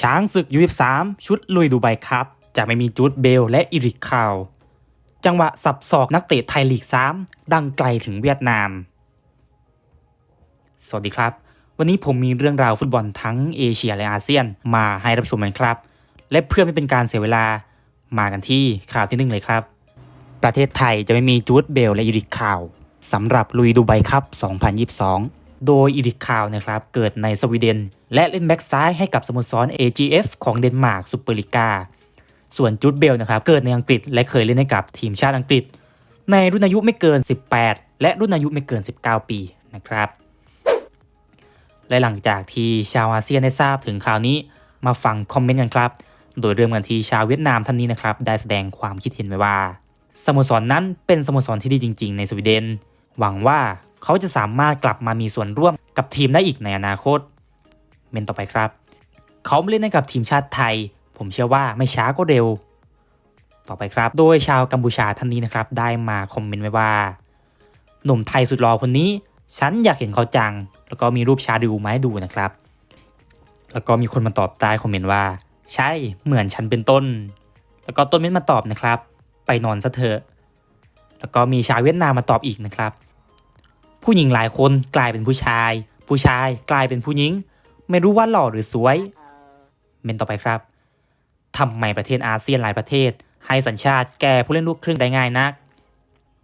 ช้างศึกยูสามชุดลุยดูไบครับ จะไม่มีจูดเบลและอิริกคาว จังหวะสับศอกนักเตะไทยลีก 3 ดังไกลถึงเวียดนาม สวัสดีครับ วันนี้ผมมีเรื่องราวฟุตบอลทั้งเอเชียและอาเซียนมาให้รับชมกันครับ และเพื่อไม่เป็นการเสียเวลามากันที่ข่าวที่หนึ่งเลยครับ ประเทศไทยจะไม่มีจูดเบลและอิริกคาวสำหรับลุยดูไบครับ 2022 โดยอิริกคาวนะครับเกิดในสวีเดน และเล่นแบ็กซ้ายให้กับสโมสร AGF ของเดนมาร์กซูเปอร์ลีกาส่วนจูดเบลนะครับเกิดในอังกฤษและเคยเล่นให้กับทีมชาติอังกฤษ ในรุ่นอายุไม่เกิน 18 และรุ่นอายุไม่เกิน 19 ปีนะครับและหลังจากที่ชาวอาเซียนได้ทราบถึงข่าวนี้มาฟังคอมเมนต์กันครับ โดยเริ่มกันที่ชาวเวียดนามท่านนี้นะครับได้แสดงความคิดเห็นไว้ว่าสโมสรนนั้นเป็นสโมสรที่ดีจริง ๆ ในสวีเดน หวังว่า เขาจะสามารถกลับมามีส่วนร่วมกับทีมได้อีกในอนาคต เมนต่อไปครับ เขามาเล่นให้กับทีมชาติไทย ผมเชื่อว่าไม่ช้าก็เร็ว ต่อไปครับ โดยชาวกัมพูชาท่านนี้นะครับ ได้มาคอมเมนต์ไว้ว่า หนุ่มไทยสุดหล่อคนนี้ ฉันอยากเห็นเขาจัง แล้วก็มีรูปชาดูมาให้ดูนะครับ แล้วก็มีคนมาตอบใต้คอมเมนต์ว่า ใช่เหมือนฉันเป็นต้น แล้วก็ต้นเม้นมาตอบนะครับ ไปนอนซะเถอะแล้วก็มีชาวเวียดนามมาตอบอีกนะครับ ผู้หญิงหลายคนกลายเป็นผู้ชาย ผู้ชายกลายเป็นผู้หญิง ไม่รู้ว่าหล่อหรือสวย เมนต่อไปครับทำไมประเทศอาเซียนหลายประเทศ ให้สัญชาติแก่ผู้เล่นลูกครึ่งได้ง่ายนัก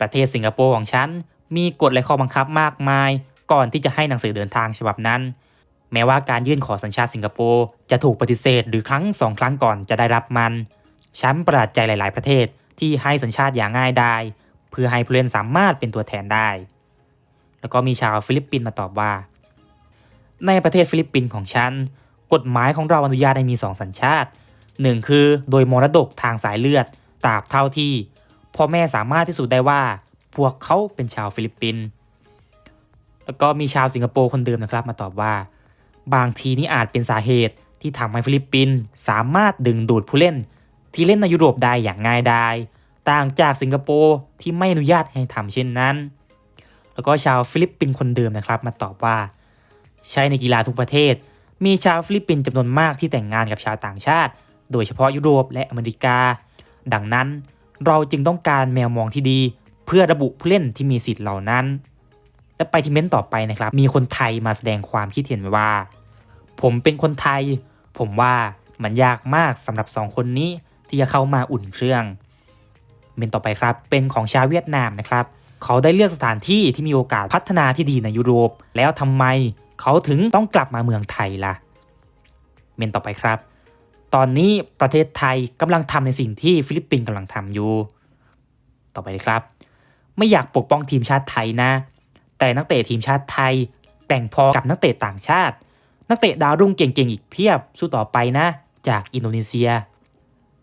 ประเทศสิงคโปร์ของฉัน มีกฎและข้อบังคับมากมาย ก่อนที่จะให้หนังสือเดินทางฉบับนั้น แม้ว่าการยื่นขอสัญชาติสิงคโปร์จะถูกปฏิเสธหรือครั้งสองครั้งก่อนจะได้รับมัน ฉันประหลาดใจหลาย ๆ ประเทศที่ให้สัญชาติอย่างง่ายได้ เพื่อให้ผู้เล่นสามารถเป็นตัวแทนได้ แล้วก็มีชาวฟิลิปปินส์มาตอบว่า ในประเทศฟิลิปปินส์ของฉัน กฎหมายของเราอนุญาตให้มี 2 สัญชาติ 1 คือโดยมรดกทางสายเลือดตราบเท่าที่พ่อแม่สามารถพิสูจน์ได้ว่าพวกเขาเป็นชาวฟิลิปปินส์แล้วก็มีชาวสิงคโปร์คนเดิมนะครับมาตอบว่า บางทีนี่อาจเป็นสาเหตุที่ทำให้ฟิลิปปินส์สามารถดึงดูดผู้เล่น ที่เล่นในยุโรปได้อย่างง่ายดายต่างจากสิงคโปร์ที่ไม่อนุญาตให้ทำเช่นนั้น แล้วก็ชาวฟิลิปปินส์คนเดิมนะครับ มาตอบว่า ใช่ในกีฬาทุกประเทศ มีชาวฟิลิปปินส์จำนวนมากที่แต่งงานกับชาวต่างชาติ โดยเฉพาะยุโรปและอเมริกา ดังนั้นเราจึงต้องการแมวมองที่ดี เพื่อระบุผู้เล่นที่มีสิทธิ์เหล่านั้น และไปที่เม้นต์ต่อไปนะครับ มีคนไทยมาแสดงความคิดเห็นว้ว่า ผมเป็นคนไทย ผมว่ามันยากมากสำหรับสองคนนี้ที่จะเข้ามาอุ่นเครื่อง เมนต์ต่อไปครับเป็นของชาวเวียดนามนะครับ เขาได้เลือกสถานที่ที่มีโอกาสพัฒนาที่ดีในยุโรป แล้วทำไมเขาถึงต้องกลับมาเมืองไทยล่ะ เมนต่อไปครับ ตอนนี้ประเทศไทยกำลังทำในสิ่งที่ฟิลิปปินส์กำลังทำอยู่ ต่อไปเลยครับ ไม่อยากปกป้องทีมชาติไทยนะ แต่นักเตะทีมชาติไทยแบ่งพอกับนักเตะต่างชาติ นักเตะดาวรุ่งเก่งๆอีกเพียบสู้ต่อไปนะ จากอินโดนีเซีย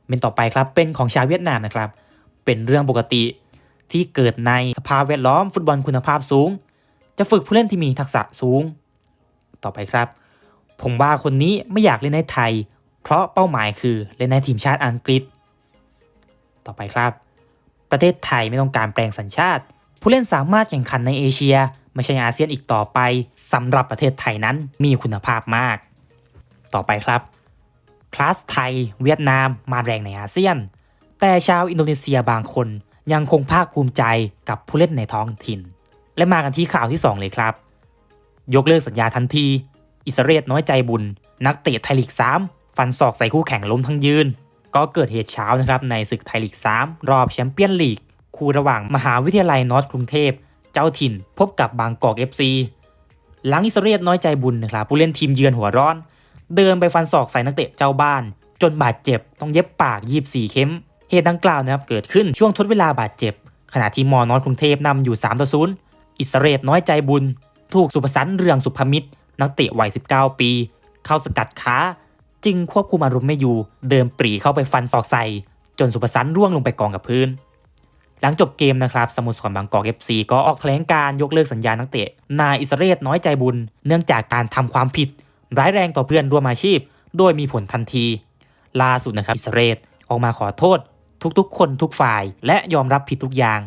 เมนต่อไปครับเป็นของชาวเวียดนามนะครับ เป็นเรื่องปกติที่เกิดใน ภาพแวดล้อมฟุตบอลคุณภาพสูง จะฝึกผู้เล่นที่มีทักษะสูง ต่อไปครับ ผมว่าคนนี้ไม่อยากเล่นในไทย เพราะเป้าหมายคือเล่นในทีมชาติอังกฤษ ต่อไปครับ ประเทศไทยไม่ต้องการแปลงสัญชาติ ผู้เล่นสามารถแข่งขันในเอเชีย ไม่ใช่อาเซียนอีกต่อไปสำหรับประเทศไทยนั้นมีคุณภาพมาก ต่อไปครับคลาสไทย เวียดนามมาแรงในอาเซียน แต่ชาวอินโดนีเซียบางคน ยังคงภาคภูมิใจกับผู้เล่นในท้องถิ่น และมากันที่ข่าวที่ 2 เลยครับ ยกเลิกสัญญาทันที อิสราเอลน้อยใจบุญ นักเตะไทยลีก 3 ฟันศอกใส่คู่แข่งล้มทั้งยืน ก็เกิดเหตุเช้านะครับในศึกไทยลีก 3 รอบแชมเปี้ยนลีก คู่ระหว่างมหาวิทยาลัยนอร์ทกรุงเทพ เจ้าถิ่นพบกับบางกอก FC หลังอิสราเอลน้อยใจบุญนะครับผู้เล่นทีมเยือนหัวร้อน เดินไปฟันศอกใส่นักเตะเจ้าบ้าน จนบาดเจ็บต้องเย็บปาก 24 เข็ม เหตุดังกล่าวนะครับเกิดขึ้นช่วงทดเวลาบาดเจ็บ ขณะที่มอนอตกรุงเทพนำอยู่3ต่อ0อิสราเอลน้อยใจบุญ ถูกสุภสันต์เรืองสุภมิตร นักเตะวัย 19 ปี เข้าสกัดขาจึงควบคุมอารมณ์ไม่อยู่ เดินปรีเข้าไปฟันศอกใส่จนสุภสันต์ร่วงลงไปกองกับพื้น หลังจบเกมนะครับสโมุทรสบางกอก FC ก็ออกแถลงการยกเลิกสัญญานักเตะ นายอิสราเอลน้อยใจบุญ เนื่องจากการทำความผิด ร้ายแรงต่อเพื่อนร่วมอาชีพ โดยมีผลทันที ล่าสุดนะครับอิสราเอลออกมาขอโทษ ทุกๆ คนทุกฝ่ายและยอมรับผิดทุกอย่าง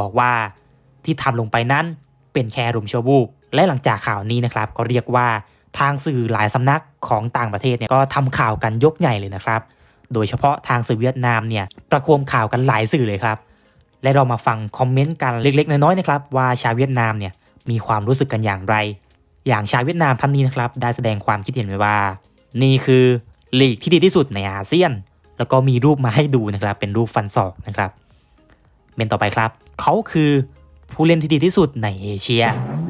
บอกว่าที่ทำลงไปนั้นเป็นแค่อารมชั่ววูบและหลังจากข่าวนี้นะครับก็เรียกว่าทางสื่อหลายสำนักของต่างประเทศเนี่ยก็ทำข่าวกันยกใหญ่เลยนะครับ โดยเฉพาะทางสื่อเวียดนามเนี่ยประโคมข่าวกันหลายสื่อเลยครับ และเรามาฟังคอมเมนต์กันเล็กๆ น้อยๆนะครับว่าชาวเวียดนามเนี่ยมีความรู้สึกกันอย่างไร อย่างชาวเวียดนามท่านนี้นะครับได้แสดงความคิดเห็นไว้ว่า นี่คือลีกที่ดีที่สุดในอาเซียน แล้วก็มีรูปมาให้ดูนะครับ เป็นรูปฟันศอกนะครับเมนต่อไปครับ เขาคือผู้เล่นที่ดีที่สุดในเอเชีย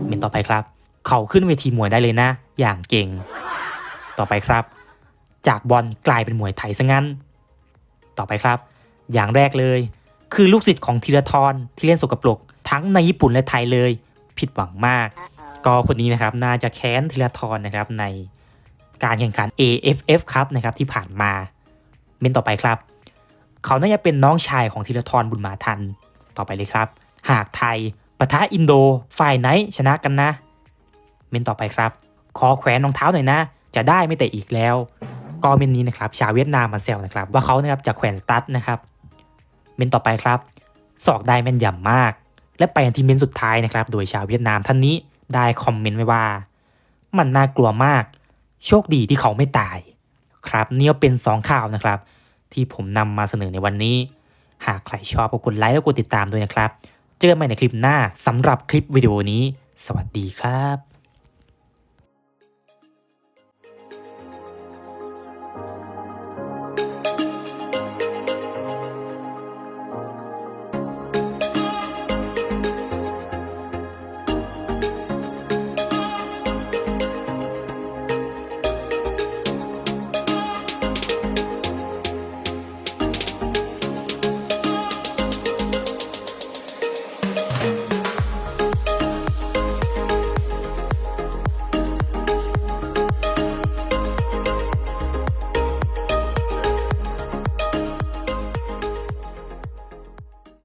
เมนต่อไปครับ เขาขึ้นเวทีมวยได้เลยนะ อย่างเก่ง ต่อไปครับ จากบอลกลายเป็นมวยไทยซะงั้น ต่อไปครับ อย่างแรกเลย คือลูกศิษย์ของธีรทรที่เล่นสกปรกทั้งในญี่ปุ่นและไทยเลย ผิดหวังมาก ก็คนนี้นะครับน่าจะแค้นธีรทรนะครับในการแข่งขัน AFF ครับนะครับที่ผ่านมา เมนต่อไปครับ เขาน่าจะเป็นน้องชายของธีรทรบุญมาทัน ต่อไปเลยครับ หากไทยปะทะอินโดฝ่ายไหนชนะกันนะ เมนต่อไปครับ ขอแขวนรองเท้าหน่อยนะ จะได้ไม่เตะอีกแล้ว ก็เมนนี้นะครับ ชาวเวียดนามมาแซวนะครับ ว่าเขานะครับจะแขวนสตั๊ดนะครับ เมนต่อไปครับสอกได้แม่นยำมาก และไปกันที่เมนสุดท้ายนะครับ โดยชาวเวียดนามท่านนี้ได้คอมเมนต์ไว้ว่า มันน่ากลัวมาก โชคดีที่เขาไม่ตาย ครับเนี่ยเป็น 2 ข่าวนะครับ ที่ผมนำมาเสนอในวันนี้ หากใครชอบก็กดไลค์และกดติดตามด้วยนะครับ เจอกันใหม่ในคลิปหน้าสำหรับคลิปวิดีโอนี้ สวัสดีครับ